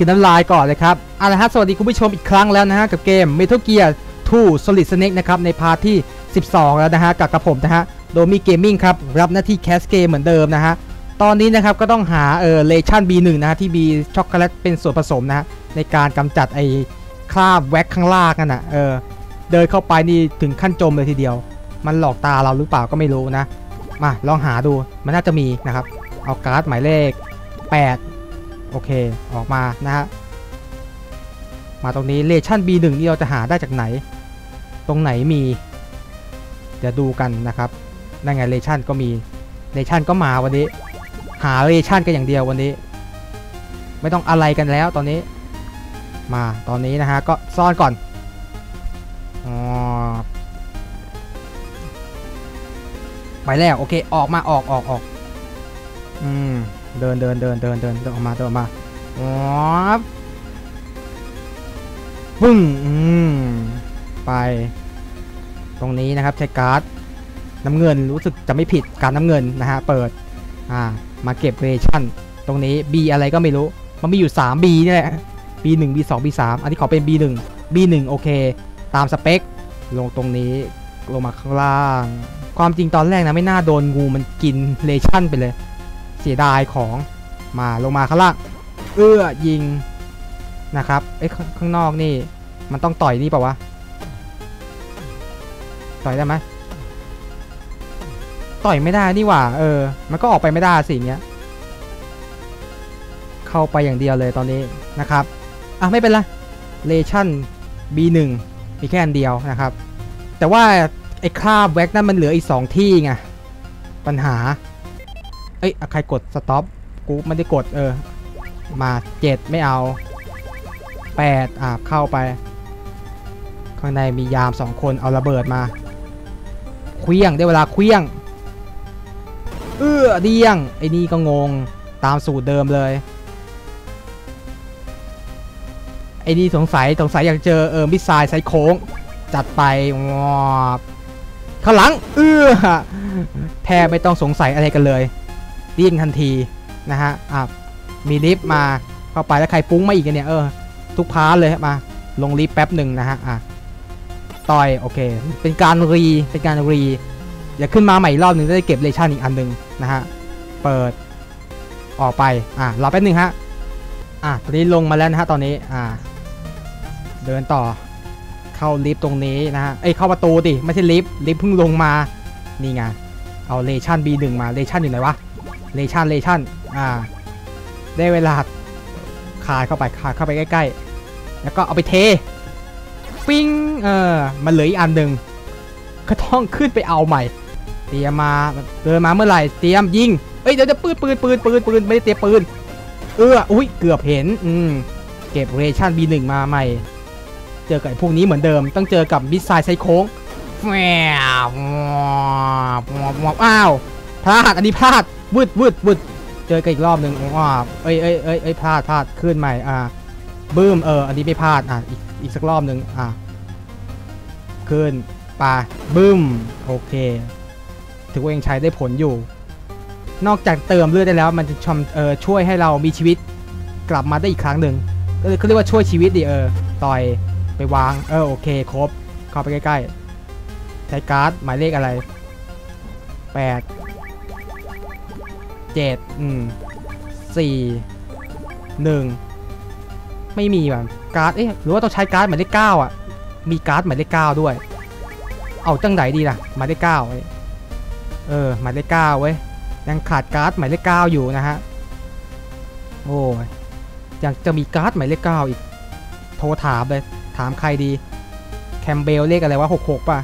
กินน้ำลายก่อนเลยครับเอาละฮะสวัสดีคุณผู้ชมอีกครั้งแล้วนะฮะกับเกม Metal Gear 2 Solid Snake นะครับในพาร์ทที่ 12 แล้วนะฮะกับกระผมนะฮะโดมีเกมมิ่งครับรับหน้าที่แคสเกมเหมือนเดิมนะฮะตอนนี้นะครับก็ต้องหาเออเลชั่น B1 นะฮะที่มีช็อกโกแลตเป็นส่วนผสมนะฮะในการกำจัดไอ้คราบแว็กข้างล่างนั่นนะเออเดินเข้าไปนี่ถึงขั้นจมเลยทีเดียว มันหลอกตาเราหรือเปล่าก็ไม่รู้นะมาลองหาดูมันน่าจะมีนะครับเอาการ์ดหมายเลข 8 โอเคออกมานะฮะมาตรงนี้เลชั่น B1 นี่เราจะหาได้จากไหน ตรงไหนมีเดี๋ยวดูกันนะครับนั่นไงเลชั่นก็มีเลชั่นก็มาวันนี้ หาเลชั่นกันอย่างเดียววันนี้ ไม่ต้องอะไรกันแล้วตอนนี้ มาตอนนี้นะฮะก็ซ่อนก่อนอ๋อไปแล้วโอเคออกมาออกออกออกอืม เดินเดินเดินเดินเดินเดินออกมาเดินออกมาอ๋อปึ้งอืมไป ตรงนี้นะครับใช้การ์ดน้ำเงินรู้สึกจะไม่ผิดการน้ำเงินนะฮะเปิดอ่ามาเก็บเรชั่น ตรงนี้ B อะไรก็ไม่รู้ มันมีอยู่ 3 B นี่แหละ B1 B2 B3 อันนี้ขอเป็น B1 B1 โอเค ตามสเปค ลงตรงนี้ลงมาข้างล่าง ความจริงตอนแรกนะไม่น่าโดนงูมันกินเลชั่นไปเลย เสียดายของมาลงมาข้างล่างเอื้อยิงนะครับเอ้ยข้างนอกนี่ มันต้องต่อยนี่เปล่าวะต่อยได้ไหมต่อยไม่ได้นี่หว่าเออ มันก็ออกไปไม่ได้สิเงี้ยเข้าไปอย่างเดียวเลยตอนนี้นะครับอะไม่เป็นไรเลชั่น B1 มีแค่อันเดียวนะครับ แต่ว่าไอ้คราบแว็กนั่นมันเหลืออีกสองที่ไงปัญหา เอ้ยใครกดสต็อปกูไม่ได้กดเออ มาเจ็ดไม่เอาแปดอะเข้าไป ข้างในมียามสองคนเอาระเบิดมาเคลี้ยงได้เวลาเคลี้ยง เอื้อเดียงไอ้นี่ก็งงตามสูตรเดิมเลยไอ้นี่สงสัยสงสัยอยากเจอเออมิสไซล์ไซโค้ง จัดไปวอบข้างหลัง เอื้อแทบไม่ต้องสงสัยอะไรกันเลย ดี้ยงทันทีนะฮะอะมีลิฟต์มาเข้าไปแล้วใครปุ้งมาอีกเนี่ยเออทุกพาร์ทเลยมาลงลิฟต์แป๊บหนึ่งนะฮะอะต่อยโอเค เป็นการรีเป็นการรีอย่าขึ้นมาใหม่อีกรอบหนึ่งจะได้เก็บเลชั่นอีกอันหนึ่งนะฮะเปิดออกไปอะรอแป๊บหนึ่งฮะอะตอนนี้ลงมาแล้วนะฮะตอนนี้อ่าเดินต่อเข้าลิฟต์ตรงนี้นะฮะเอ้ยเข้าประตูดิไม่ใช่ลิฟต์ลิฟต์เพิ่งลงมานี่ไงเอาเลชั่น B1 มาเลชั่นอยู่ไหนวะ เลชั่นเลชั่นอ่า ได้เวลาขาดเข้าไปขาดเข้าไปใกล้ๆ แล้วก็เอาไปเท ปิ้ง เออ มันเหลืออีกอันหนึ่งก็ต้องขึ้นไปเอาใหม่ เตรียมมา เดินมาเมื่อไหร่ เตรียมยิง เอ้ย เดี๋ยวจะปืนปืนปืนปืนปืนไม่ได้เตรียมปืน เออ อุ้ย เกือบเห็น อืม เก็บเรชั่น B1 มาใหม่ เจอกับพวกนี้เหมือนเดิม ต้องเจอกับมิสไซล์ไซโค้งแหววอ้าว พลาด อันนี้พลาด วืดวืดวืดเจอกันอีกรอบหนึ่งว้าเอ้ยเอ้ยเอ้ยเอ้ยพลาดพลาดขึ้นใหม่อ่าบึ้มเอออันนี้ไม่พลาดอะอีกอีกสักรอบหนึ่งอะขึ้นปาบึ้มโอเคถือว่ายังใช้ได้ผลอยู่ นอกจากเติมเลือดได้แล้วมันจะชมเออช่วยให้เรามีชีวิตกลับมาได้อีกครั้งหนึ่งก็เลยเขาเรียกว่าช่วยชีวิตดิเออต่อยไปวางเออโอเคครบเข้าไปใกล้ๆใช้การ์ดหมายเลขอะไร 8 7อืม4 1 ไม่มีแบบการ์ด เอ๊ะหรือว่าต้องใช้การ์ดหมายเลข9อะ มีการ์ดหมายเลข9ด้วย เอาจังไหนดีล่ะหมายเลขเว้ยเออหมายเลข9เว้ย ยังขาดการ์ดหมายเลข9อยู่นะฮะ โอ้ยยังจะมีการ์ดหมายเลข9อีก โทรถามเลย ถามใครดี แคมเบลเลขอะไรวะ66ป่ะ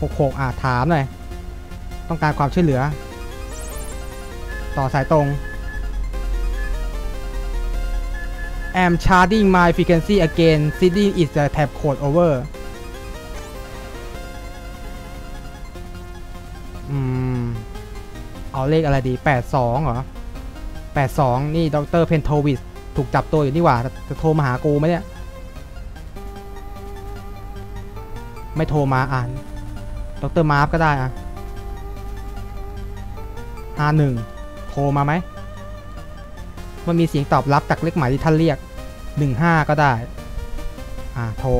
66อะถามหน่อย ต้องการความช่วยเหลือ ต่อสายตรง am charging my frequency again sending is the tab code over อืม เอาเลขอะไรดี 82 เหรอ 82 นี่ดรเพนโทวิสถูกจับตัวอยู่นี่หว่า จะโทรมาหากูไหมเนี่ย ไม่โทรมาอ่าน ดรมาร์ฟก็ได้อะ 51โทรมาไหม มันมีเสียงตอบรับจากเลขหมายที่ท่านเรียก 15 ก็ได้ อ่า โทร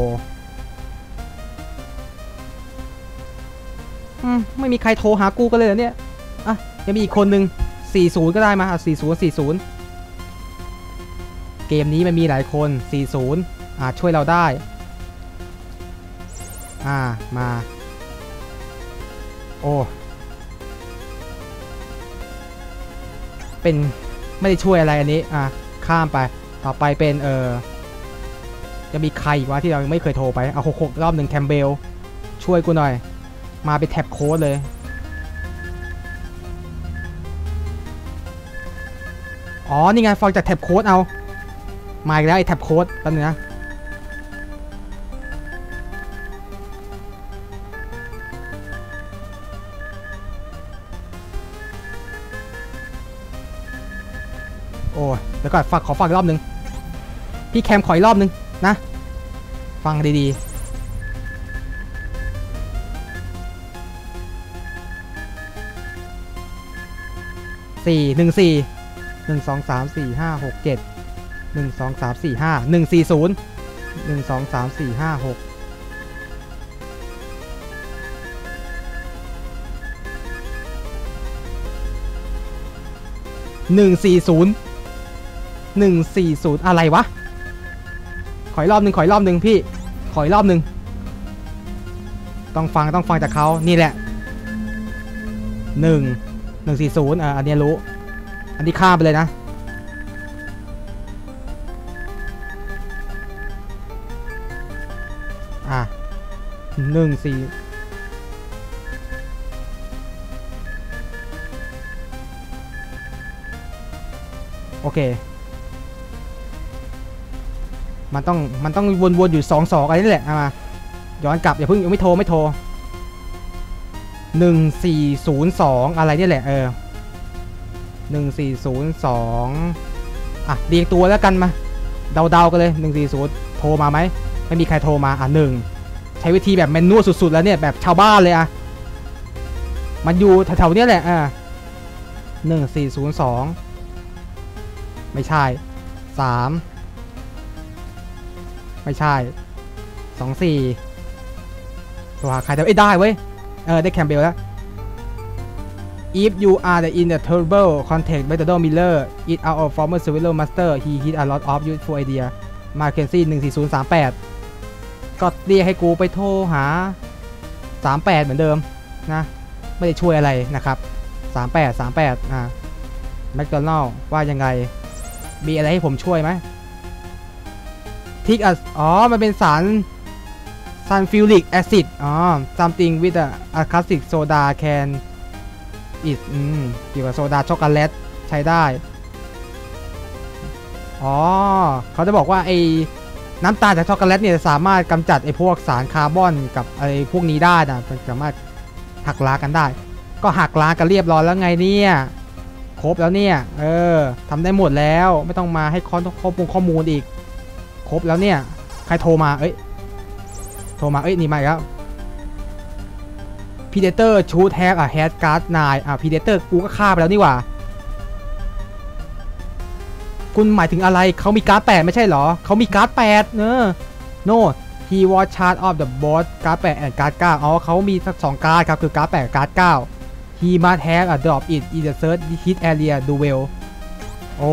อืม ไม่มีใครโทรหากูกันเลยเหรอเนี่ย อะ ยังมีอีกคนนึง 40 ก็ได้มา อะ 40 40 เกมนี้มันมีหลายคน 40 อ่าช่วยเราได้ อ่า มา โอ้ เป็นไม่ได้ช่วยอะไรอันนี้อะข้ามไปต่อไปเป็นเออจะมีใครอีกวะที่เรายังไม่เคยโทรไปเอาหกหกรอบหนึ่งแคมเบลช่วยกูหน่อย มาไปแท็บโค้ดเลย อ๋อ นี่ไงฟังจากแท็บโค้ดเอา มาอีกแล้วไอ้แท็บโค้ดแป๊บนึงนะ เดี๋ยวก่อนฝากขอฟังอีกรอบหนึ่งพี่แคมขออีกรอบหนึ่งนะ ฟังดีๆสี่หนึ่งสี่หนึ่งสองสามสี่ห้าหกเจ็ดหนึ่งสองสามสี่ห้าหนึ่งสี่ศูนย์หนึ่งสองสามสี่ห้าหกหนึ่งสี่ศูนย์ หนึ่งสี่ศูนย์อะไรวะ ขออีกรอบหนึ่งขออีกรอบหนึ่งพี่ ขออีกรอบหนึ่งต้องฟังต้องฟังจากเขานี่แหละหนึ่งหนึ่งสี่ศูนย์อะอันนี้รู้ อันนี้ข้ามไปเลยนะ อะหนึ่งสี่โอเค มันต้องมันต้องวนๆอยู่สองสองอะไรนี่แหละมาย้อนกลับอย่าเพิ่งยังไม่โทรไม่โทรหนึ่งสี่ศูนย์สองอะไรนี่แหละเออหนึ่งสี่ศูนย์สองอะเรียงตัวแล้วกันมาเดาๆกันเลยหนึ่งสี่ศูนย์โทรมาไหมไม่มีใครโทรมาอะหนึ่งใช้วิธีแบบแมนนวลสุดๆแล้วเนี่ยแบบชาวบ้านเลยอะมันอยู่แถวๆนี้แหละอะหนึ่งสี่ศูนย์สองไม่ใช่สาม ไม่ใช่สองสี่ตัวหาใครได้เอ้ยได้เว้ย เออ ได้แคมเบลแล้ว If you are the in the terrible contact by the door Miller it out of former civil master he hit a lot of useful idea มาเคนซี่หนึ่งสี่ศูนย์สามแปดก็เรียกให้กูไปโทรหา 38 เหมือนเดิมนะ ไม่ได้ช่วยอะไรนะครับ 38 38 อ่าแมคโดนัลว่ายังไง มีอะไรให้ผมช่วยไหม ทิกอ๋อ มันเป็นสารซันฟิวริกแอซิดอ๋อ something with a, a classic soda can is อืมเกี่ยวกับโซดาช็อกโกแลตใช้ได้ อ๋อ เขาจะบอกว่าไอ้น้ำตาลจากช็อกโกแลตเนี่ยสามารถกำจัดไอ้พวกสารคาร์บอนกับไอ้พวกนี้ได้นะมันสามารถหักล้างกันได้ ก็หักล้างกันเรียบร้อยแล้วไงเนี่ยครบแล้วเนี่ย เออทำได้หมดแล้วไม่ต้องมาให้ข้อข้อมูลข้อมูลอีก ครบแล้วเนี่ย ใครโทรมา เอ้ย โทรมา เอ้ย นี่มาอีกแล้ว Predator shoot have a head guard 9อะ Predator กูก็ฆ่าไปแล้วนี่หว่า คุณหมายถึงอะไร เขามีการ์ด8ไม่ใช่เหรอ เขามีการ์ด8เนอะ no he was charge of the boss การ์ด8 and การ์ด9อ๋อเขามีสักสองการ์ดครับ คือการ์ด8กับการ์ด9 he must have a drop it in the third hit area duel โอ้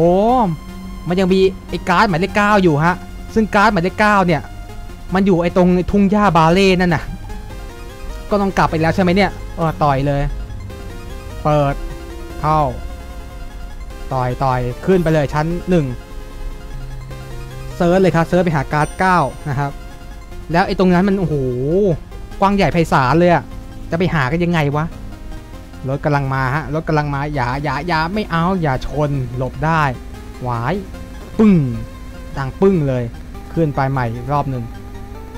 มันยังมีไอ้การ์ดหมายเลข9อยู่ฮะ ซึ่งการ์ดหมายเลข9เนี่ย มันอยู่ไอ้ตรงทุ่งหญ้าบาเล่นั่นน่ะ ก็ต้องกลับไปแล้วใช่ไหมเนี่ยเออต่อยเลย เปิด เข้า ต่อยต่อยขึ้นไปเลยชั้นหนึ่งเซิร์ชเลยครับเซิร์ชไปหาการ์ด9นะครับ แล้วไอ้ตรงนั้นมันโอ้โหกว้างใหญ่ไพศาลเลยอะจะไปหากันยังไงวะรถกำลังมาฮะรถกำลังมาอย่าอย่าอย่าไม่เอาอย่าชนหลบได้หวายปึ้งดังปึ้งเลย ขึ้นไปใหม่รอบหนึ่ง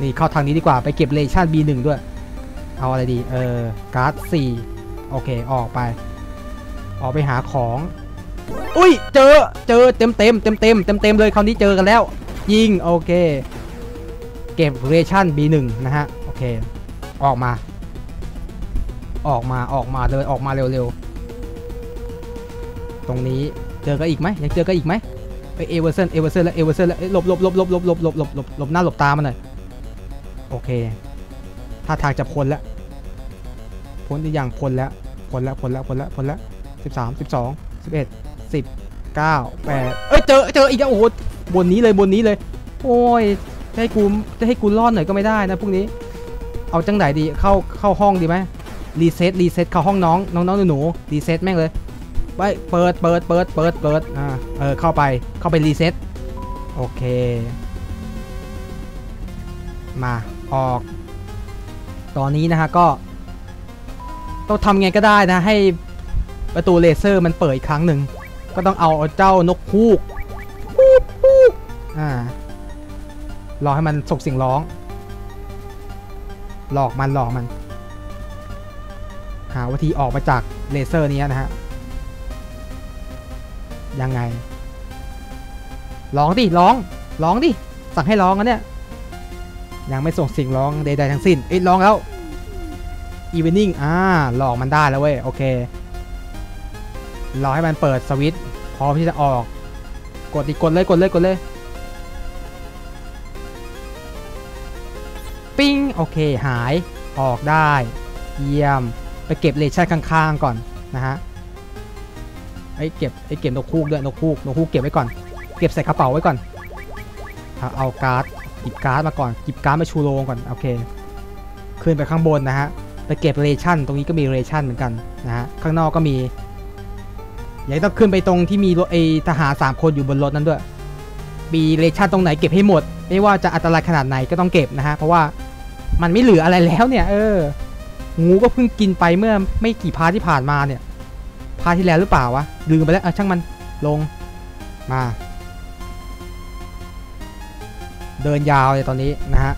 นี่เข้าทางนี้ดีกว่าไปเก็บเลชั่น B1 ด้วย เอาอะไรดีเออการ์ด4โอเคออกไป ออกไปหาของ อุ้ยเจอเจอเต็มเต็มเต็มเต็มเต็มเต็มเลยคราวนี้เจอกันแล้ว ยิงโอเค เก็บเลชั่น B1 นะฮะโอเค ออกมา ออกมาออกมาเลยออกมาเร็วๆตรงนี้เจอกันอีกไหมยังเจอกันอีกไหม ไปเอเวอร์เซนเอเวอร์เซนแล้วเอเวอร์เซนแล้วเอ้หลบหลบหลบหลบหลบหลบหลบหลบหลบหลบหน้าหลบตามันหน่อยโอเคท่าทางจะพ้นแล้วพ้นหรือยังพ้นแล้วพ้นแล้วพ้นแล้วพ้นแล้วพ้นแล้วสิบสามสิบสองสิบเอ็ดสิบเก้าแปดเอ้ยเจอเจออีกแล้วโอ้โหบนนี้เลยบนนี้เลย โอ้ยจะให้กูจะให้กูรอดหน่อยก็ไม่ได้นะพวกนี้ เอาจังไหนดีเข้าเข้าห้องดีไหมรีเซ็ตรีเซ็ตเข้าห้องน้องน้องน้องหนูรีเซ็ตแม่งเลย ไปเปิดเปิดเปิดเปิดเปิดอ่าเออเข้าไปเข้าไปรีเซ็ตโอเค มาออก ตอนนี้นะฮะก็ ต้องทำไงก็ได้นะ ให้ประตูเลเซอร์มันเปิดอีกครั้งหนึ่ง ก็ต้องเอาเจ้านกฮูกฮูกฮูกอ่ารอให้มันส่งเสียงร้อง หลอกมันหลอกมัน หาวิธีออกมาจากเลเซอร์นี้นะฮะ ยังไง ร้องดิ ร้อง ร้องดิ สั่งให้ร้องนะเนี่ยยังไม่ส่งเสียงร้องใดๆทั้งสิ้น เอ้ยร้องแล้ว อีเวนิ่ง อ่า หลอกมันได้แล้วเว้ย โอเค รอให้มันเปิดสวิตช์พร้อมที่จะออก กดอีกกดเลย กดเลย กดเลย ปิ้ง โอเค หาย ออกได้ เยี่ยม ไปเก็บเลชั่นข้างๆก่อนนะฮะ ไอ้เก็บไอ้เก็บนกคูกด้วยนกคูกนกคูกเก็บไว้ก่อน เก็บใส่กระเป๋าไว้ก่อนเอาเอาการ์ดหยิบการ์ดมาก่อนหยิบการ์ดมาชูโรงก่อนโอเค ขึ้นไปข้างบนนะฮะไปเก็บเรชั่นตรงนี้ก็มีเรชั่นเหมือนกันนะฮะข้างนอกก็มีอย่าต้องขึ้นไปตรงที่มีรถไอทหารสามคนอยู่บนรถนั้นด้วยมีเรชั่นตรงไหนเก็บให้หมด ไม่ว่าจะอันตรายขนาดไหนก็ต้องเก็บนะฮะเพราะว่ามันไม่เหลืออะไรแล้วเนี่ย เอองูก็เพิ่งกินไปเมื่อไม่กี่พาร์ทที่ผ่านมาเนี่ยาที่แล้วหรือเปล่าวะลืมไปแล้วเอาช่างมันลงมา เดินยาวเลยตอนนี้นะฮะ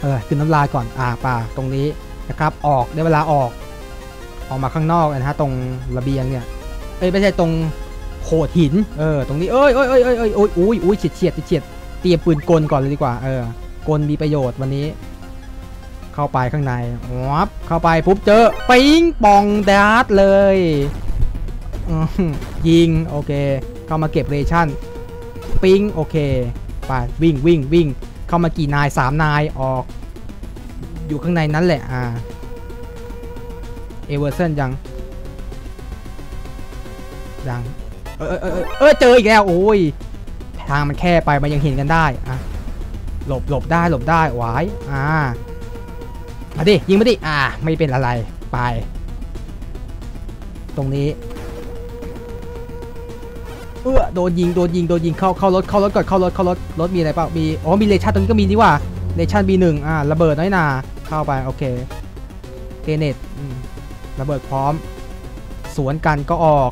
เออกินน้ำลายก่อนอ่าป่าตรงนี้นะครับ ออกได้เวลาออก ออกมาข้างนอกนะฮะตรงระเบียงเนี่ยเอ้ยไม่ใช่ตรงโขดหินเออตรงนี้เอ้ยเอ้ยเอ้ยเอ้ยเอ้ยโอ้ยอุ้ยอุ้ยเฉียดเฉียดเฉียดเตรียมปืนกลก่อนเลยดีกว่าเออกลมีประโยชน์วันนี้ เข้าไปข้างในวับเข้าไปปุ๊บเจอปิ้งปองดาร์ตเลยยิงโอเค เข้ามาเก็บเรชั่นปิ้งโอเคไปวิ่งวิ่งวิ่งเข้ามากี่นายสามนายออก อยู่ข้างในนั้นแหละอ่าเอเวอร์เซนยังยังเออเออเออเออเจออีกแล้วโอ้ยทางมันแค่ไปมันยังเห็นกันได้อะหลบหลบได้หลบได้หวายอ่า มาดิยิงมาดิอ่า ไม่เป็นอะไรไป ตรงนี้เออโดนยิงโดนยิงโดนยิงเข้าเข้ารถเข้ารถก่อนเข้ารถเข้ารถรถมีอะไรเปล่ามีอ๋อมีเลชั่นตรงนี้ก็มีนี่ว่าเลชั่น B1 อ่าระเบิดน้อยหนาเข้าไปโอเคเกเนตระเบิดพร้อม สวนกันก็ออก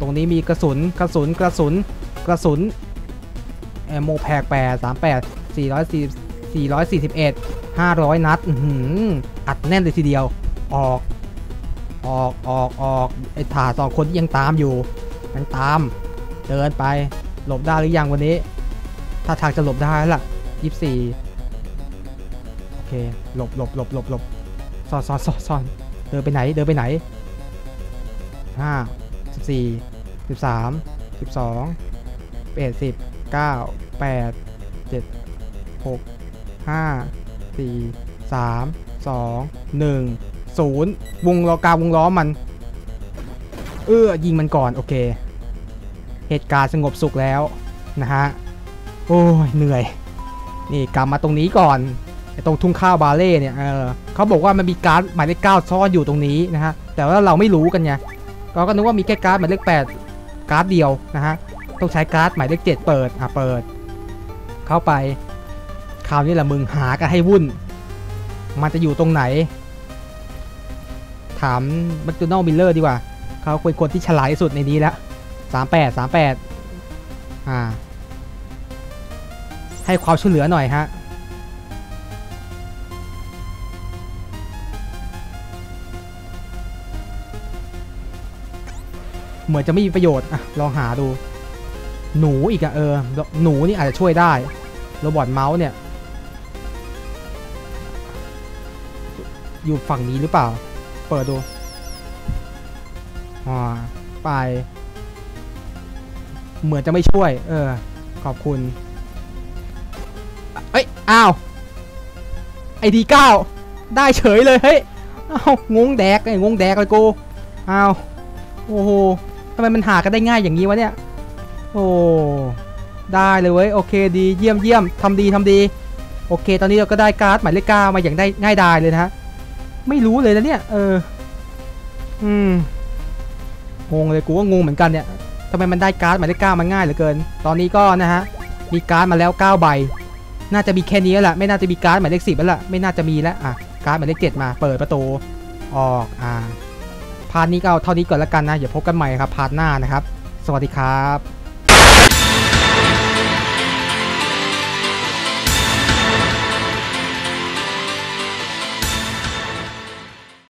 ตรงนี้มีกระสุนกระสุนกระสุนกระสุนแอมโมแพกแปดสามแปดสี่ร้อยสี่สี่ร้อยสี่สิบเอ็ด ห้าร้อยนัดอัดแน่นเลยทีเดียว ออก ออกออกออกไอ้ถ่าสองคนที่ยังตามอยู่ยังตาม เดินไป หลบได้หรือยังวันนี้ ถ้าทางจะหลบได้ล่ะยี่สี่โอเค หลบหลบหลบหลบหลบซ่อนซ่อนซ่อนซ่อนเดินไปไหน เดินไปไหนห้าสิบสี่สิบสามสิ บสองแปดสิบเก้าแปดเจ็ดหกห้าสี่สามสองหนึ่งศูนย์วงล้อกาวงล้อมัน เออยิงมันก่อน โอเค เหตุการณ์สงบสุขแล้วนะฮะ โอ้ย เหนื่อย นี่กลับมาตรงนี้ก่อนตรงทุ่งข้าวบาเล่เนี่ยเออเขาบอกว่ามันมีการ์ดหมายเลขเก้าซ่อนอยู่ตรงนี้นะฮะ แต่ว่าเราไม่รู้กันไงเราก็นึกว่ามีแค่การ์ดหมายเลขแปดการ์ดเดียวนะฮะ ต้องใช้การ์ดหมายเลขเจ็ดเปิด อะ เปิด เข้าไป คราวนี้แหละมึงหากันให้วุ่น มันจะอยู่ตรงไหน ถามแมคโดนัลด์มิลเลอร์ดีกว่า เขาเป็นคนที่ฉลาดที่สุดในนี้แล้วสามแปดสามแปดอ่า ให้ความช่วยเหลือหน่อยฮะเหมือนจะไม่มีประโยชน์อะลองหาดู หนูอีกอะเออ หนูนี่อาจจะช่วยได้ โรบอทเมาส์เนี่ย อยู่ฝั่งนี้หรือเปล่า เปิดดูอ่าไป เหมือนจะไม่ช่วย เออ ขอบคุณ เอ้ย อ้าว ไอดีเก้าได้เฉยเลย เฮ้ย อ้าว งงแดกไอ้งงแดกเลยกู อ้าว โอ้โหทำไมมันหากันได้ง่ายอย่างนี้วะเนี่ย โอ้ได้เลยเว้ย โอเคดีเยี่ยมเยี่ยมทำดีทำดี โอเค ตอนนี้เราก็ได้การ์ดหมายเลขเก้ามาอย่างได้ง่ายดายเลยนะฮะ ไม่รู้เลยนะเนี่ย เออ อืม งงเลยกูก็งงเหมือนกันเนี่ยทำไมมันได้การ์ดหมายเลขเก้ามันง่ายเหลือเกิน ตอนนี้ก็นะฮะ มีการ์ดมาแล้ว9ใบ น่าจะมีแค่นี้แล้วล่ะไม่น่าจะมีการ์ดหมายเลขสิบแล้วล่ะ ไม่น่าจะมีแล้ว อะ การ์ดหมายเลขเจ็ดมา เปิดประตู ออก อ่า พาร์ทนี้ก็เอาเท่านี้ก่อนละกันนะ เดี๋ยวพบกันใหม่ครับ พาร์ทหน้านะครับ สวัสดีครับ